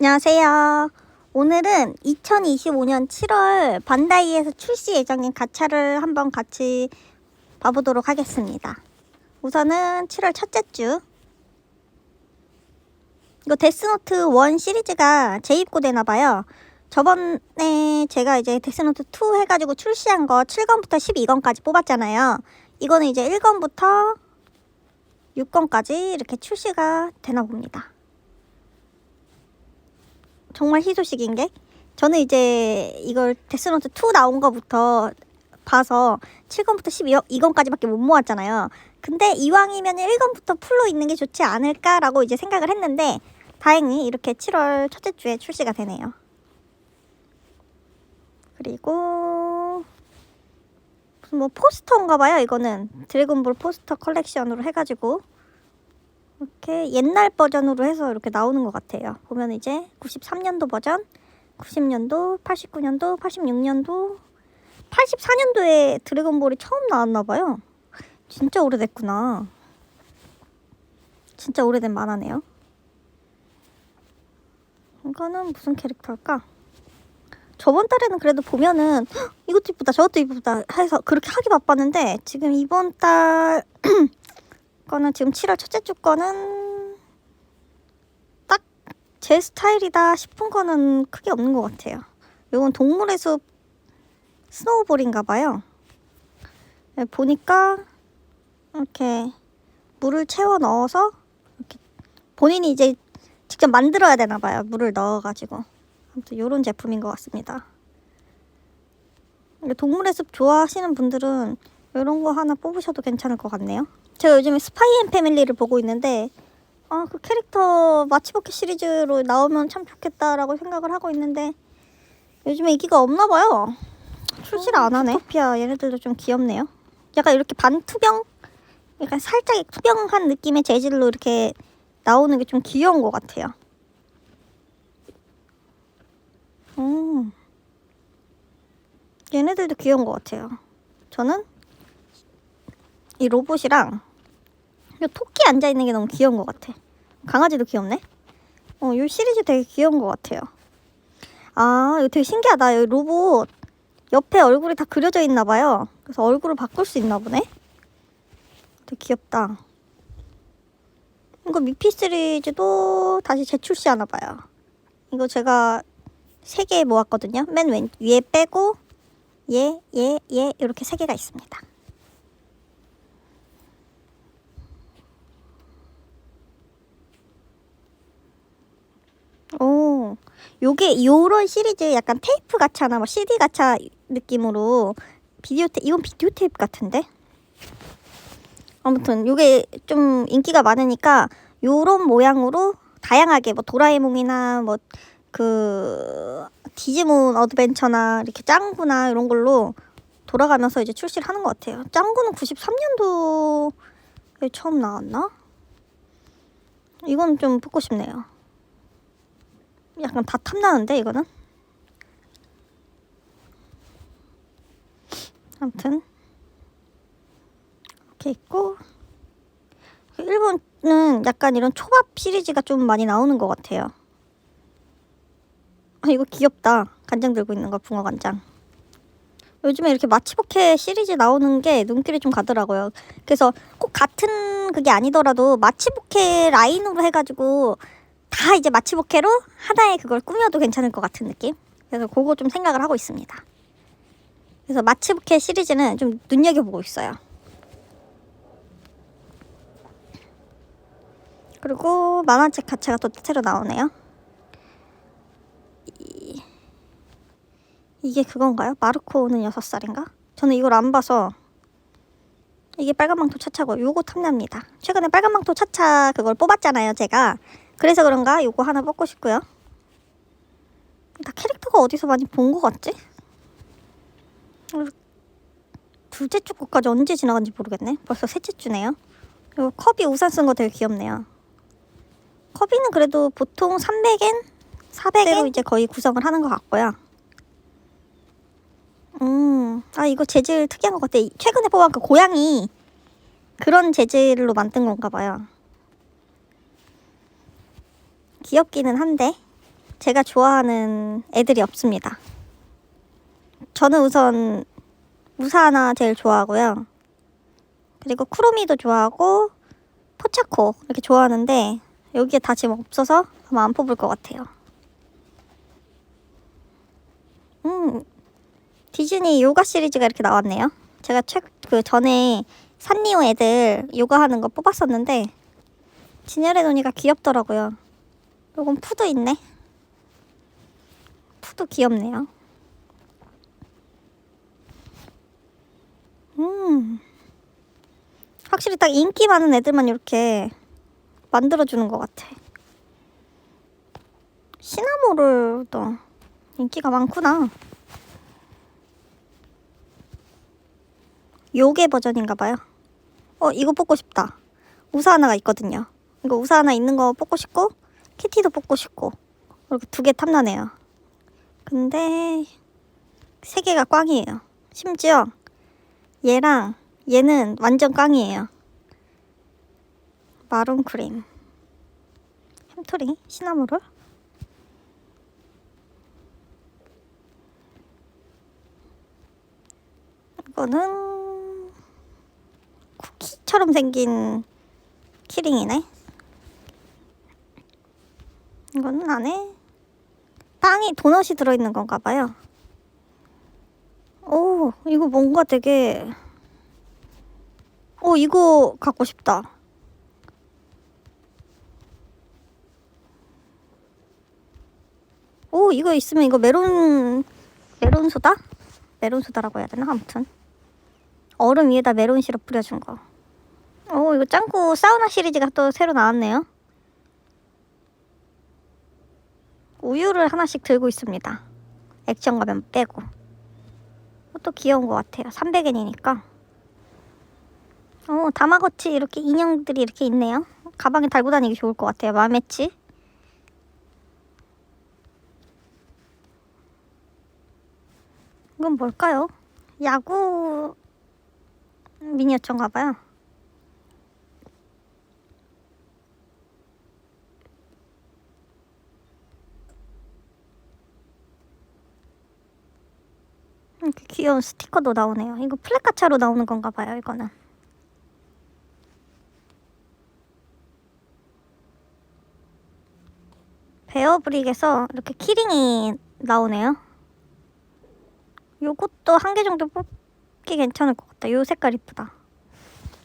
안녕하세요. 오늘은 2025년 7월 반다이에서 출시 예정인 가차를 한번 같이 봐보도록 하겠습니다. 우선은 7월 첫째 주. 이거 데스노트 1 시리즈가 재입고되나봐요. 저번에 제가 이제 데스노트 2 해가지고 출시한 거 7권부터 12권까지 뽑았잖아요. 이거는 이제 1권부터 6권까지 이렇게 출시가 되나 봅니다. 정말 희소식인 게 저는 이제 이걸 데스노트 2 나온 거부터 봐서 7권부터 12권까지밖에 못 모았잖아요. 근데 이왕이면 1권부터 풀로 있는 게 좋지 않을까라고 이제 생각을 했는데 다행히 이렇게 7월 첫째 주에 출시가 되네요. 그리고 무슨 뭐 포스터인가 봐요. 이거는 드래곤볼 포스터 컬렉션으로 해가지고 이렇게 옛날 버전으로 해서 이렇게 나오는 것 같아요. 보면 이제 93년도 버전, 90년도, 89년도, 86년도, 84년도에 드래곤볼이 처음 나왔나 봐요. 진짜 오래됐구나. 진짜 오래된 만화네요. 이거는 무슨 캐릭터일까? 저번 달에는 그래도 보면은 "헉, 이것도 이쁘다 저것도 이쁘다 해서 그렇게 하기 바빴는데 지금 이번 달 거는 지금 7월 첫째 주 거는 딱 제 스타일이다 싶은 거는 크게 없는 것 같아요. 이건 동물의 숲 스노우볼인가 봐요. 네, 보니까 이렇게 물을 채워 넣어서 이렇게 본인이 이제 직접 만들어야 되나 봐요. 물을 넣어가지고. 아무튼 이런 제품인 것 같습니다. 동물의 숲 좋아하시는 분들은 이런 거 하나 뽑으셔도 괜찮을 것 같네요. 제가 요즘에 스파이 앤 패밀리를 보고 있는데 아, 그 캐릭터 마치버킷 시리즈로 나오면 참 좋겠다라고 생각을 하고 있는데 요즘에 인기가 없나 봐요. 출시를 안 하네. 토피아 얘네들도 좀 귀엽네요. 약간 이렇게 반투병? 약간 살짝 투병한 느낌의 재질로 이렇게 나오는 게 좀 귀여운 것 같아요. 음. 얘네들도 귀여운 것 같아요. 저는 이 로봇이랑 이 토끼 앉아 있는 게 너무 귀여운 것 같아. 강아지도 귀엽네. 어, 이 시리즈 되게 귀여운 것 같아요. 아, 이거 되게 신기하다. 이 로봇 옆에 얼굴이 다 그려져 있나 봐요. 그래서 얼굴을 바꿀 수 있나 보네. 되게 귀엽다. 이거 미피 시리즈도 다시 재출시하나 봐요. 이거 제가 세 개 모았거든요. 맨 왼, 위에 빼고 얘, 얘, 얘 이렇게 세 개가 있습니다. 오, 요게 요런 시리즈 약간 테이프 가차나 뭐 CD 가차 느낌으로 비디오 테 이건 비디오 테이프 같은데. 아무튼 요게 좀 인기가 많으니까 요런 모양으로 다양하게 뭐 도라에몽이나 뭐 그 디지몬 어드벤처나 이렇게 짱구나 이런 걸로 돌아가면서 이제 출시를 하는 것 같아요. 짱구는 93년도에 처음 나왔나? 이건 좀 뽑고 싶네요. 약간 다 탐나는데 이거는? 아무튼 이렇게 있고 일본은 약간 이런 초밥 시리즈가 좀 많이 나오는 것 같아요. 아 이거 귀엽다. 간장 들고 있는 거 붕어 간장. 요즘에 이렇게 마치보케 시리즈 나오는 게 눈길이 좀 가더라고요. 그래서 꼭 같은 그게 아니더라도 마치보케 라인으로 해가지고 다 이제 마치보케로 하나의 그걸 꾸며도 괜찮을 것 같은 느낌. 그래서 그거 좀 생각을 하고 있습니다. 그래서 마치보케 시리즈는 좀 눈여겨보고 있어요. 그리고 만화책 가차가 또 새로 나오네요. 이... 이게 그건가요? 마르코는 6살인가? 저는 이걸 안 봐서 이게 빨간망토 차차고 요거 탐납니다. 최근에 빨간망토 차차 그걸 뽑았잖아요, 제가. 그래서 그런가 요거 하나 뽑고 싶고요. 나 캐릭터가 어디서 많이 본 것 같지? 둘째 주 거까지 언제 지나간지 모르겠네. 벌써 셋째 주네요. 요 컵이 우산 쓴 거 되게 귀엽네요. 컵이는 그래도 보통 300엔? 400엔 이제 거의 구성을 하는 것 같고요. 음, 아 이거 재질 특이한 것 같아. 최근에 뽑은 그 고양이 그런 재질로 만든 건가 봐요. 귀엽기는 한데 제가 좋아하는 애들이 없습니다. 저는 우선 무사하나 제일 좋아하고요. 그리고 쿠로미도 좋아하고 포차코 이렇게 좋아하는데 여기에 다 지금 없어서 아마 안 뽑을 것 같아요. 음, 디즈니 요가 시리즈가 이렇게 나왔네요. 제가 최, 그 전에 산리오 애들 요가하는 거 뽑았었는데 진열해 놓으니까 귀엽더라고요. 요건 푸도 있네. 푸도 귀엽네요. 음. 확실히 딱 인기 많은 애들만 이렇게 만들어주는 것 같아. 시나모를도 인기가 많구나. 요게 버전인가 봐요. 어, 이거 뽑고 싶다. 우사 하나가 있거든요. 이거 우사 하나 있는 거 뽑고 싶고, 키티도 뽑고 싶고, 이렇게 두 개 탐나네요. 근데, 세 개가 꽝이에요. 심지어, 얘랑 얘는 완전 꽝이에요. 마론 크림. 햄토리, 시나모롤. 이거는 쿠키처럼 생긴 키링이네. 이거는 안에 빵이 도넛이 들어있는 건가 봐요. 오, 이거 뭔가 되게 오, 이거 갖고 싶다. 오, 이거 있으면 이거 메론 메론 소다? 메론 소다라고 해야 되나? 아무튼 얼음 위에다 메론 시럽 뿌려준 거. 오, 이거 짱구 사우나 시리즈가 또 새로 나왔네요. 우유를 하나씩 들고 있습니다. 액션 가면 빼고. 또 귀여운 것 같아요. 300엔이니까. 어, 다마고치 이렇게 인형들이 이렇게 있네요. 가방에 달고 다니기 좋을 것 같아요. 마메치. 이건 뭘까요? 야구 미니어처인가 봐요. 귀여운 스티커도 나오네요. 이거 플래카차로 나오는 건가 봐요, 이거는. 베어브릭에서 이렇게 키링이 나오네요. 요것도 한 개 정도 뽑기 괜찮을 것 같다. 요 색깔 이쁘다.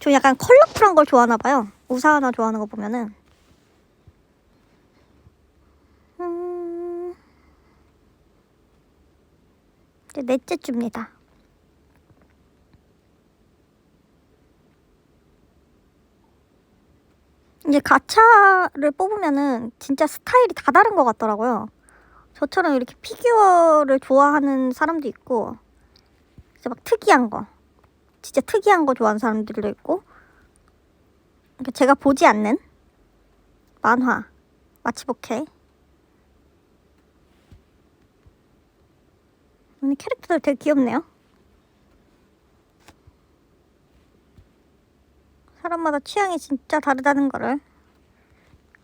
저 약간 컬러풀한 걸 좋아하나 봐요. 우사 하나 좋아하는 거 보면은. 음... 이제 넷째 줍니다. 이제 가차를 뽑으면은 진짜 스타일이 다 다른 것 같더라고요. 저처럼 이렇게 피규어를 좋아하는 사람도 있고, 이제 막 특이한 거, 진짜 특이한 거 좋아하는 사람들도 있고, 제가 보지 않는 만화, 마치보케. 오늘 캐릭터들 되게 귀엽네요. 사람마다 취향이 진짜 다르다는 거를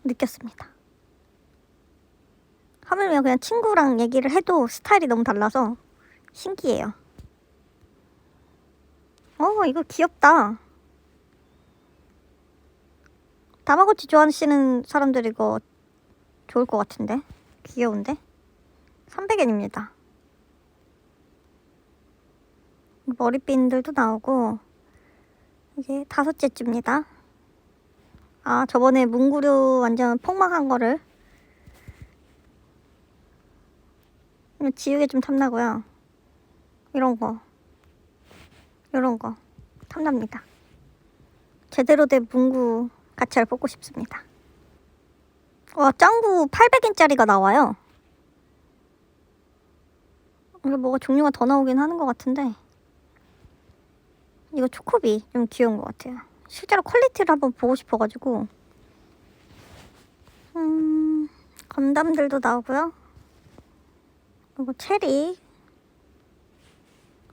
느꼈습니다. 하물며 그냥 친구랑 얘기를 해도 스타일이 너무 달라서 신기해요. 어, 이거 귀엽다. 다마고치 좋아하시는 사람들 이거 좋을 것 같은데? 귀여운데? 300엔입니다. 머리핀들도 나오고 이게 다섯째 줍니다. 아, 저번에 문구류 완전 폭망한 거를 지우개 좀 탐나고요. 이런 거. 이런 거. 탐납니다. 제대로 된 문구 가치를 뽑고 싶습니다. 와, 짱구 800엔짜리가 나와요. 이게 뭐가 종류가 더 나오긴 하는 것 같은데. 이거 초코비 좀 귀여운 것 같아요. 실제로 퀄리티를 한번 보고 싶어가지고. 음, 건담들도 나오고요. 그리고 체리.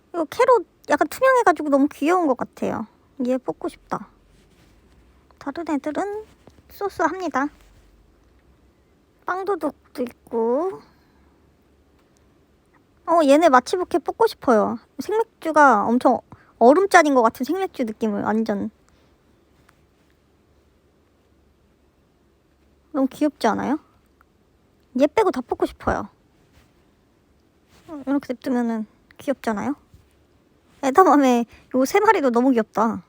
이거 캐롯 약간 투명해가지고 너무 귀여운 것 같아요. 얘 뽑고 싶다. 다른 애들은 소스합니다. 빵도둑 도 있고. 어, 얘네 마치부케 뽑고 싶어요. 생맥주가 엄청 얼음짠인 것 같은 생맥주 느낌을 완전. 너무 귀엽지 않아요? 얘 빼고 다 뽑고 싶어요. 어, 이렇게 냅두면은 귀엽잖아요? 에다맘에 요 세 마리도 너무 귀엽다.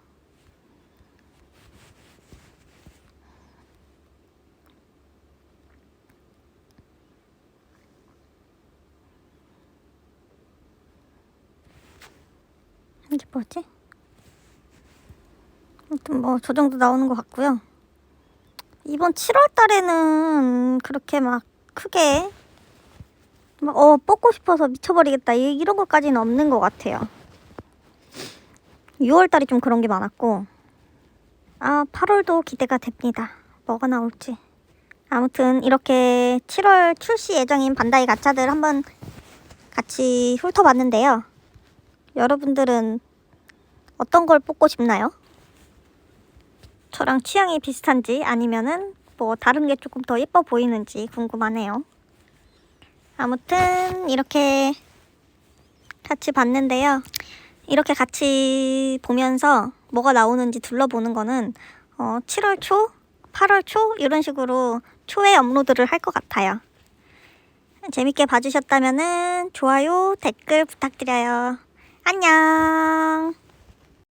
이게 뭐지? 아무튼 뭐 저 정도 나오는 것 같고요. 이번 7월 달에는 그렇게 막 크게 막 어 뽑고 싶어서 미쳐버리겠다 이- 이런 것까지는 없는 것 같아요. 6월 달이 좀 그런 게 많았고 아 8월도 기대가 됩니다. 뭐가 나올지. 아무튼 이렇게 7월 출시 예정인 반다이 가차들 한번 같이 훑어봤는데요. 여러분들은 어떤 걸 뽑고 싶나요? 저랑 취향이 비슷한지 아니면은 뭐 다른 게 조금 더 예뻐 보이는지 궁금하네요. 아무튼 이렇게 같이 봤는데요. 이렇게 같이 보면서 뭐가 나오는지 둘러보는 거는 어, 7월 초, 8월 초 이런 식으로 초에 업로드를 할 것 같아요. 재밌게 봐주셨다면은 좋아요, 댓글 부탁드려요. 안녕.